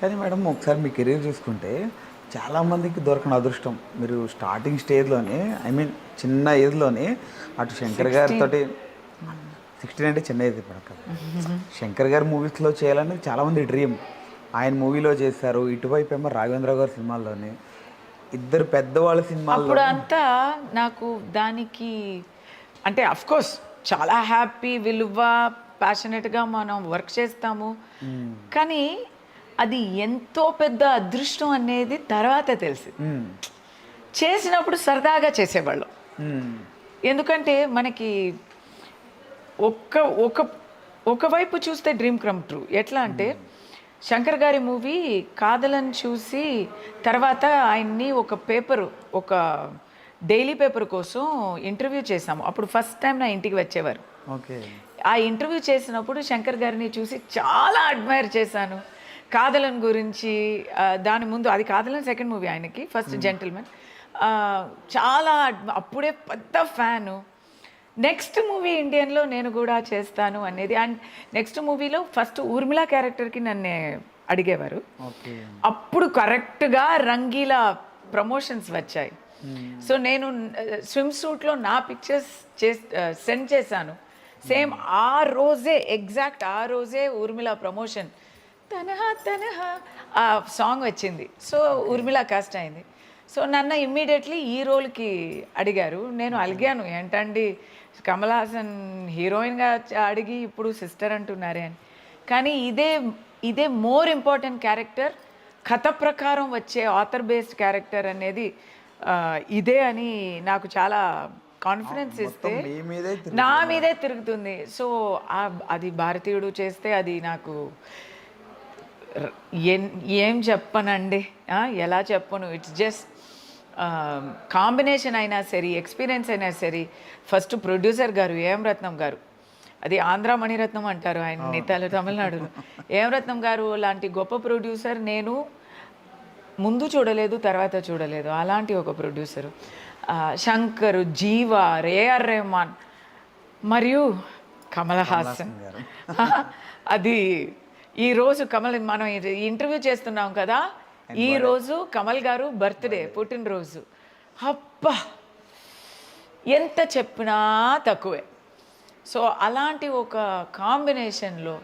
కానీ మేడం ఒకసారి మీ కెరీర్ చూసుకుంటే చాలా మందికి దొరకని అదృష్టం. మీరు స్టార్టింగ్ స్టేజ్లోనే ఐ మీన్ చిన్న ఏజ్లోనే అటు శంకర్ గారితో సిక్స్టీన్ అంటే చిన్న ఏజ్ ఇప్పుడు శంకర్ గారి మూవీస్లో చేయాలని చాలా మంది డ్రీమ్ ఆయన మూవీలో చేశారు. ఇటువైపు ఏమో రాఘవేంద్ర గారి సినిమాల్లోనే. ఇద్దరు పెద్దవాళ్ళ సినిమాల్లో అంతా నాకు దానికి అంటే అఫ్ కోర్స్ చాలా హ్యాపీ విలువ ప్యాషనెట్గా మనం వర్క్ చేస్తాము. కానీ అది ఎంతో పెద్ద అదృష్టం అనేది తర్వాత తెలిసి మ్మ్. చేసినప్పుడు సరదాగా చేసేవాళ్ళం. మ్మ్. ఎందుకంటే మనకి ఒక్క ఒక ఒకవైపు చూస్తే డ్రీమ్ క్రమ్ ట్రూ ఎట్లా అంటే శంకర్ గారి మూవీ కాదలని చూసి తర్వాత ఆయన్ని ఒక పేపర్ ఒక డైలీ పేపర్ కోసం ఇంటర్వ్యూ చేశాము. అప్పుడు ఫస్ట్ టైం నా ఇంటికి వచ్చేవారు. ఓకే ఆ ఇంటర్వ్యూ చేసినప్పుడు శంకర్ గారిని చూసి చాలా అడ్మైర్ చేశాను. కాదలన్ గురించి దాని ముందు అది కాదలన్ సెకండ్ మూవీ ఆయనకి ఫస్ట్ జెంటిల్మెన్ చాలా adm- అప్పుడే పెద్ద ఫ్యాను. నెక్స్ట్ మూవీ ఇండియన్లో నేను కూడా చేస్తాను అనేది అండ్ నెక్స్ట్ మూవీలో ఫస్ట్ ఊర్మిళ క్యారెక్టర్కి నన్ను అడిగేవారు. అప్పుడు కరెక్ట్గా రంగీలా ప్రమోషన్స్ వచ్చాయి. సో నేను స్విమ్ సూట్లో నా పిక్చర్స్ చే సెండ్ చేశాను. సేమ్ ఆ రోజే ఎగ్జాక్ట్ ఆ రోజే ఊర్మిళ ప్రమోషన్. తనహా తనహా ఆ సాంగ్ వచ్చింది. సో ఊర్మిళ కాస్ట్ అయింది. సో నన్ను ఇమ్మీడియట్లీ ఈ రోల్కి అడిగారు. నేను అలిగాను. ఏంటండి కమల్ హాసన్ హీరోయిన్గా అడిగి ఇప్పుడు సిస్టర్ అంటున్నారే అని. కానీ ఇదే ఇదే మోర్ ఇంపార్టెంట్ క్యారెక్టర్ కథ ప్రకారం వచ్చే ఆథర్ బేస్డ్ క్యారెక్టర్ అనేది ఇదే అని నాకు చాలా కాన్ఫిడెన్స్ ఇస్తే నా మీదే తిరుగుతుంది. సో అది భారతీయుడు చేస్తే అది నాకు ఏం- చెప్పనండి? ఎలా చెప్పను? ఇట్స్ జస్ట్ కాంబినేషన్ అయినా సరే ఎక్స్పీరియన్స్ అయినా సరే ఫస్ట్ ప్రొడ్యూసర్ గారు ఏం రత్నం గారు అది ఆంధ్ర మణిరత్నం అంటారు ఆయన తల తమిళనాడులో. ఏం రత్నం గారు లాంటి గొప్ప ప్రొడ్యూసర్ నేను ముందు చూడలేదు తర్వాత చూడలేదు. అలాంటి ఒక ప్రొడ్యూసరు శంకర్ జీవ ఏఆర్ రెహమాన్ మరియు కమల్ హాసన్ అది ఈ రోజు కమల్ మనం ఇంటర్వ్యూ చేస్తున్నాం కదా ఈ రోజు కమల్ గారు బర్త్డే పుట్టినరోజు. అబ్బా! ఎంత చెప్పినా తక్కువే. సో అలాంటి ఒక కాంబినేషన్లో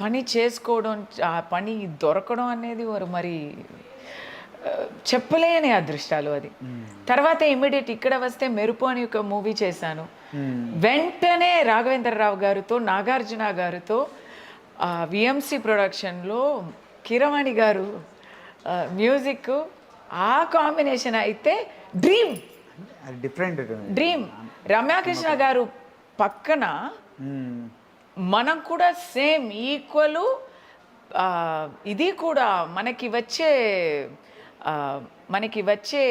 పని చేసుకోవడం ఆ పని దొరకడం అనేది వారు మరి చెప్పలేని అదృష్టాలు అది. తర్వాత ఇమ్మీడియట్ ఇక్కడ వస్తే మెరుపు అని ఒక మూవీ చేశాను. వెంటనే రాఘవేంద్రరావు గారితో నాగార్జున గారితో విఎంసి ప్రొడక్షన్లో కిరవాణి గారు మ్యూజిక్ ఆ కాంబినేషన్ అయితే డ్రీమ్ డిఫరెంట్ డ్రీమ్ రమ్యాకృష్ణ గారు పక్కన మనం కూడా సేమ్ ఈక్వల్ ఇది కూడా మనకి వచ్చే మనకి వచ్చే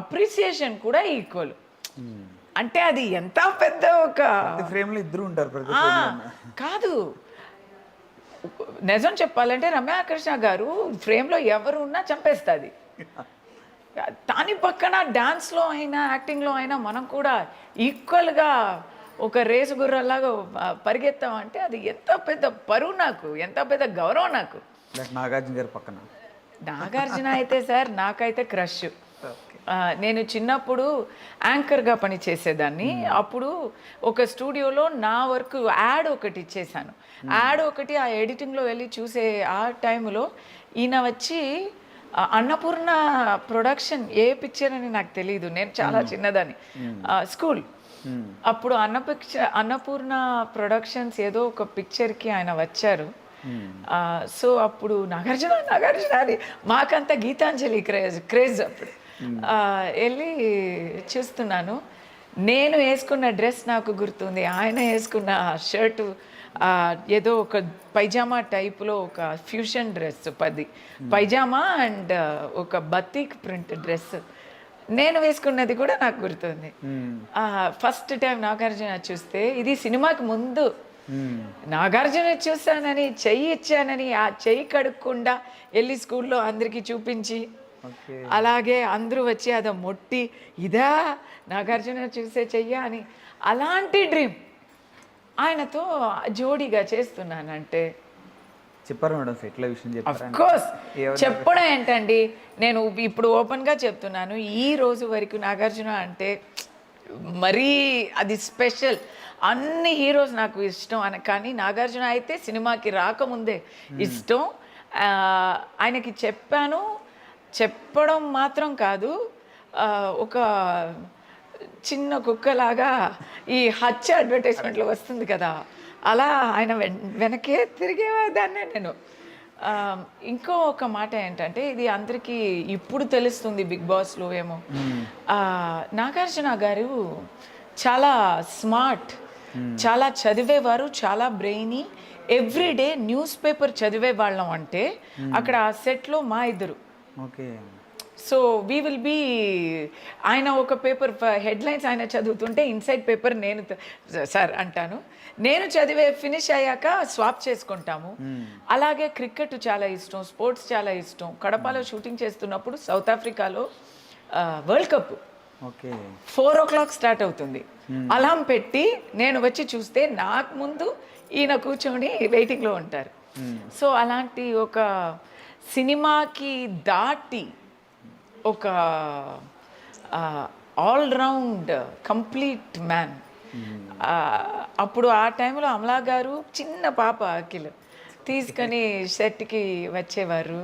అప్రిసియేషన్ కూడా ఈక్వల్ అంటే అది ఎంత పెద్ద ఒక ఫ్రేమ్లో ఇద్దరు ఉంటారు కాదు. నిజం చెప్పాలంటే రమ్యాకృష్ణ గారు ఫ్రేమ్లో ఎవరు ఉన్నా చంపేస్తుంది. దాని పక్కన డాన్స్లో అయినా యాక్టింగ్లో అయినా మనం కూడా ఈక్వల్గా ఒక రేసు గుర్రలాగా పరిగెత్తామంటే అది ఎంత పెద్ద పరువు నాకు ఎంత పెద్ద గౌరవం నాకు. నాగార్జున గారి పక్కన. నాగార్జున అయితే సార్ నాకైతే క్రష్. నేను చిన్నప్పుడు యాంకర్గా పని చేసేదాన్ని అప్పుడు ఒక స్టూడియోలో నా వర్క్ యాడ్ ఒకటి ఇచ్చేసాను యాడ్ ఒకటి ఆ ఎడిటింగ్లో వెళ్ళి చూసే ఆ టైంలో ఈయన వచ్చి అన్నపూర్ణ ప్రొడక్షన్ ఏ పిక్చర్ అని నాకు తెలియదు నేను చాలా చిన్నదాన్ని. స్కూల్. అప్పుడు అన్న పిక్చర్ అన్నపూర్ణ ప్రొడక్షన్స్ ఏదో ఒక పిక్చర్కి ఆయన వచ్చారు. సో అప్పుడు నాగార్జున నాగార్జున అని మాకంత గీతాంజలి క్రేజ్ క్రేజ్ అప్పుడు. ఆ, వెళ్ళి చూస్తున్నాను. నేను వేసుకున్న డ్రెస్ నాకు గుర్తుంది. ఆయన వేసుకున్న షర్టు ఏదో ఒక పైజామా టైప్లో ఒక ఫ్యూషన్ డ్రెస్ పది. పైజామా అండ్ ఒక బతీక్ ప్రింట్ డ్రెస్. నేను వేసుకున్నది కూడా నాకు గుర్తుంది. ఫస్ట్ టైం నాగార్జున చూస్తే ఇది సినిమాకి ముందు నాగార్జున చూశానని చెయ్యి ఇచ్చానని ఆ చెయ్యి కడుక్కుండా వెళ్ళి స్కూల్లో అందరికీ చూపించి అలాగే అందరూ వచ్చి అదో మొట్టి ఇదా నాగార్జున చూసే చెయ్య అని. అలాంటి డ్రీమ్ ఆయనతో జోడీగా చేస్తున్నానంటే. చెప్పారు మేడం? సెటిల్ విషయం చెప్పారా? కోర్స్ ఏమన్నారు? చెప్పడం ఏంటండి? నేను ఇప్పుడు ఓపెన్గా చెప్తున్నాను ఈ రోజు వరకు నాగార్జున అంటే మరీ అది స్పెషల్. అన్ని హీరోస్ నాకు ఇష్టం. అని కానీ నాగార్జున అయితే సినిమాకి రాకముందే ఇష్టం. ఆయనకి చెప్పాను. చెప్పడం మాత్రం కాదు. ఒక చిన్న కుక్కలాగా ఈ హచ్చ అడ్వర్టైజ్మెంట్లో వస్తుంది కదా. అలా ఆయన వెన్ వెనకే తిరిగేదాన్నే నేను. ఇంకో ఒక మాట ఏంటంటే ఇది అందరికీ ఇప్పుడు తెలుస్తుంది బిగ్ బాస్లో ఏమో. నాగార్జున గారు చాలా స్మార్ట్ చాలా చదివేవారు చాలా బ్రెయినీ. ఎవ్రీడే న్యూస్ పేపర్ చదివే వాళ్ళం అంటే అక్కడ ఆ సెట్లో మా ఇద్దరు. Okay. So we will be ఆయన ఒక పేపర్ హెడ్లైన్స్ ఆయన చదువుతుంటే ఇన్సైడ్ పేపర్ నేను సార్ అంటాను. నేను చదివే ఫినిష్ అయ్యాక స్వాప్ చేసుకుంటాము. అలాగే క్రికెట్ చాలా ఇష్టం స్పోర్ట్స్ చాలా ఇష్టం. కడపలో షూటింగ్ చేస్తున్నప్పుడు సౌత్ ఆఫ్రికాలో world cup okay. Four o'clock start అవుతుంది అలారం పెట్టి నేను వచ్చి చూస్తే నాకు ముందు ఈయన కూర్చొని వెయిటింగ్లో ఉంటారు. సో అలాంటి ఒక సినిమాకి దాటి ఒక ఆల్ రౌండ్ కంప్లీట్ మ్యాన్ అప్పుడు ఆ టైంలో అమలా గారు చిన్న పాప అఖిల్ తీసుకొని సెట్కి వచ్చేవారు.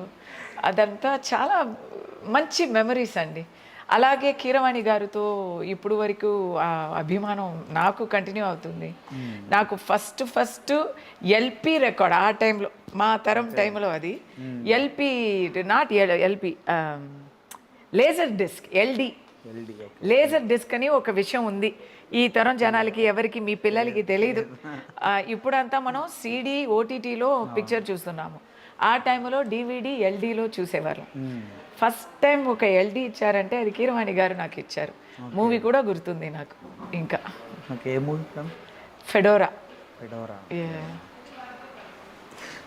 అదంతా చాలా మంచి మెమరీస్ అండి. అలాగే కీరవాణి గారితో ఇప్పుడు వరకు ఆ అభిమానం నాకు కంటిన్యూ అవుతుంది. నాకు ఫస్ట్ ఫస్ట్ ఎల్పి రికార్డ్ ఆ టైంలో మా తరం టైంలో అది. LP not LP laser disc LD. Laser disc అని ఒక విషయం ఉంది. ఈ తరం జనాలకి ఎవరికి మీ పిల్లలకి తెలియదు ఇప్పుడంతా మనం సిడి ఓటీటీలో పిక్చర్ చూస్తున్నాము. ఆ టైంలో డివిడి ఎల్డీలో చూసేవారు ఫస్ట్ టైం ఒక ఎల్డి ఇచ్చారంటే అది కీరవాణి గారు నాకు ఇచ్చారు. మూవీ కూడా గుర్తుంది నాకు ఇంకా. ఫెడోరా. Yeah.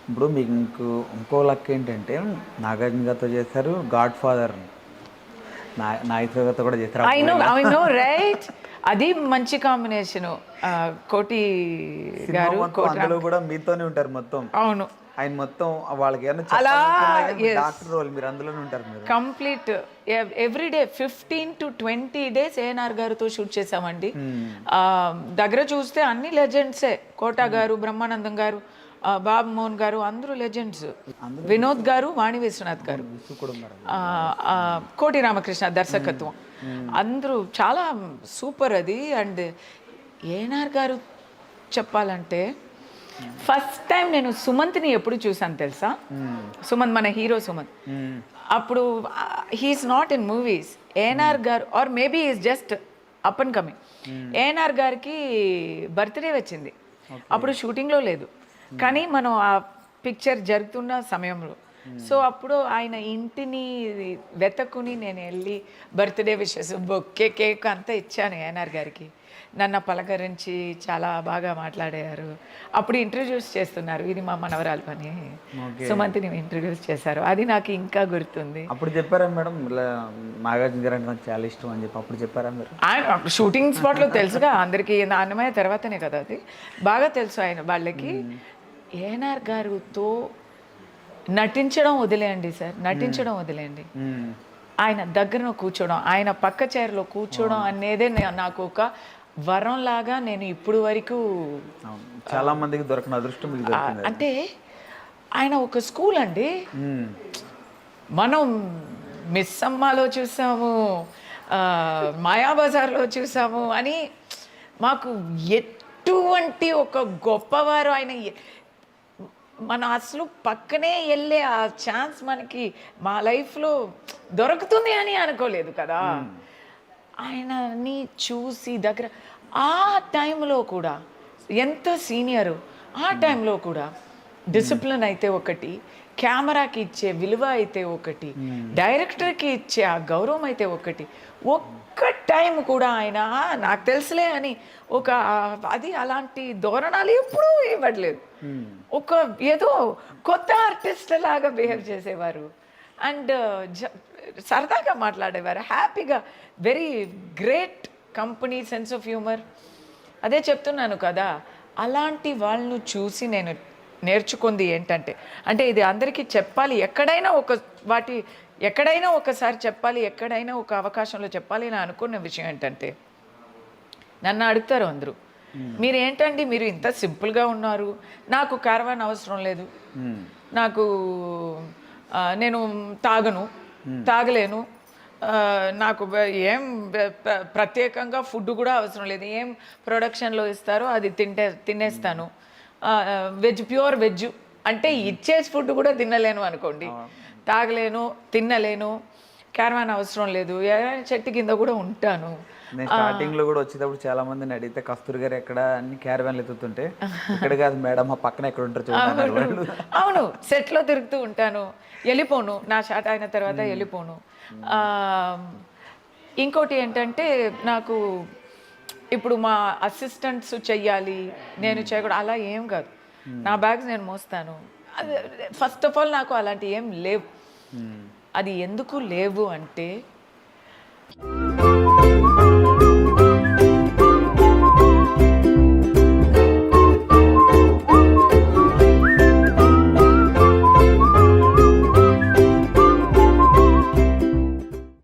ఇప్పుడు మీకు ఇంకో లక్ ఏంటంటే నాగార్జున గారితో చేశారు గాడ్ ఫాదర్ నా కూడా చేశారు I know I know right అది మంచి కాంబినేషను కోటి గారు అందులో కూడా మీతోనే ఉంటారు మొత్తం. అవును. ఆయన మొత్తం వాళ్ళకి అలా. డాక్టర్ రోల్ మీరు అందులోనే ఉంటారు మీరు. Complete every day fifteen to twenty days ANR గారితో షూట్ చేసామండి ఆ, దగ్గర చూస్తే అన్ని లెజెండ్సే కోట గారు బ్రహ్మానందం గారు బాబు మోహన్ గారు అందరూ లెజెండ్స్ వినోద్ గారు వాణి విశ్వనాథ్ గారు. కోటి రామకృష్ణ దర్శకత్వం. అందరూ చాలా సూపర్ అది. అండ్ ఏఎన్ఆర్ గారు చెప్పాలంటే ఫస్ట్ టైం నేను సుమంత్ని ఎప్పుడు చూసాను తెలుసా? సుమంత్ మన హీరో సుమంత్. అప్పుడు he's not in movies ANR గారు or maybe is just up and coming ANR గారికి బర్త్డే వచ్చింది. అప్పుడు షూటింగ్లో లేదు. కానీ మనం ఆ పిక్చర్ జరుగుతున్న సమయంలో. సో అప్పుడు ఆయన ఇంటిని వెతకుని నేను వెళ్ళి బర్త్డే విషెస్ బొక్కే కేక్ అంతా ఇచ్చాను ఏఎన్ఆర్ గారికి. నన్ను పలకరించి చాలా బాగా మాట్లాడారు. అప్పుడు ఇంట్రడ్యూస్ చేస్తున్నారు. ఇది మా మనవరాలు పని. సుమంతిని ఇంట్రడ్యూస్ చేశారు. అది నాకు ఇంకా గుర్తుంది. అప్పుడు చెప్పారా మేడం? నాగార్జున గారు అంటే నాకు చాలా ఇష్టం అని చెప్పి అప్పుడు చెప్పారా మీరు? ఆయన షూటింగ్ స్పాట్లో తెలుసుగా. అందరికీ అన్నమయ్య తర్వాతనే కదా అది. బాగా తెలుసు ఆయన వాళ్ళకి. ఏఎన్ఆర్ గారితో నటించడం వదిలేయండి సార్ నటించడం వదిలేయండి. ఆయన దగ్గర కూర్చోవడం ఆయన పక్క చైర్లో కూర్చోవడం అనేదే నాకు ఒక వరం లాగా నేను ఇప్పుడు వరకు చాలా మందికి దొరకని అదృష్టం అంటే ఆయన ఒక స్కూల్ అండి. మనం మిస్ అమ్మాలో చూసాము మాయాబజార్లో చూసాము అని మాకు ఎటువంటి ఒక గొప్పవారు ఆయన మనం అసలు పక్కనే వెళ్ళే ఆ ఛాన్స్ మనకి మా లైఫ్లో దొరుకుతుంది అని అనుకోలేదు కదా. ఆయనని చూసి దగ్గర ఆ టైంలో కూడా ఎంత సీనియరు ఆ టైంలో కూడా డిసిప్లిన్ అయితే ఒకటి కెమెరాకి ఇచ్చే విలువ అయితే ఒకటి డైరెక్టర్కి ఇచ్చే ఆ గౌరవం అయితే ఒకటి. ఒక్క టైం కూడా ఆయన "ఆ, నాకు తెలుసులే అని ఒక అది అలాంటి ధోరణాలు ఎప్పుడూ ఇవ్వట్లేదు. ఒక ఏదో కొత్త ఆర్టిస్ట్ లాగా బిహేవ్ చేసేవారు. అండ్ సరదాగా మాట్లాడేవారు. హ్యాపీగా very great company sense of humour అదే చెప్తున్నాను కదా అలాంటి వాళ్ళను చూసి నేను నేర్చుకుంది ఏంటంటే అంటే ఇది అందరికీ చెప్పాలి. ఎక్కడైనా ఒక వాటి ఎక్కడైనా ఒకసారి చెప్పాలి ఎక్కడైనా ఒక అవకాశంలో చెప్పాలి అని అనుకున్న విషయం ఏంటంటే నన్ను అడుగుతారు అందరూ మీరు ఏంటండి మీరు ఇంత సింపుల్గా ఉన్నారు. నాకు కార్వాన్ అవసరం లేదు. నాకు నేను తాగను తాగలేను. నాకు ఏం ప్రత్యేకంగా ఫుడ్ కూడా అవసరం లేదు. ఏం ప్రొడక్షన్లో ఇస్తారో అది తింటే తినేస్తాను. వెజ్ ప్యూర్ వెజ్ అంటే ఇచ్చే ఫుడ్ కూడా తినలేను అనుకోండి. తాగలేను తినలేను క్యారవాన్ అవసరం లేదు. చెట్టు కింద కూడా ఉంటాను. నేను స్టార్టింగ్లో కూడా వచ్చేటప్పుడు చాలా మందిని అడిగితే కస్తూరి గారు ఎక్కడ? అన్ని క్యారవాన్లు ఎత్తుతుంటే ఇక్కడ కాదు మేడం మా పక్కన ఎక్కడ ఉంటారు అవును. సెట్లో తిరుగుతూ ఉంటాను. వెళ్ళిపోను. నా షాట్ అయిన తర్వాత వెళ్ళిపోను. ఇంకోటి ఏంటంటే నాకు ఇప్పుడు మా అసిస్టెంట్స్ చెయ్యాలి నేను చేయకూడదు అలా ఏం కాదు. నా బ్యాగ్స్ నేను మోస్తాను. ఫస్ట్ ఆఫ్ ఆల్ నాకు అలాంటి ఏం లేవు. అది ఎందుకు లేవు అంటే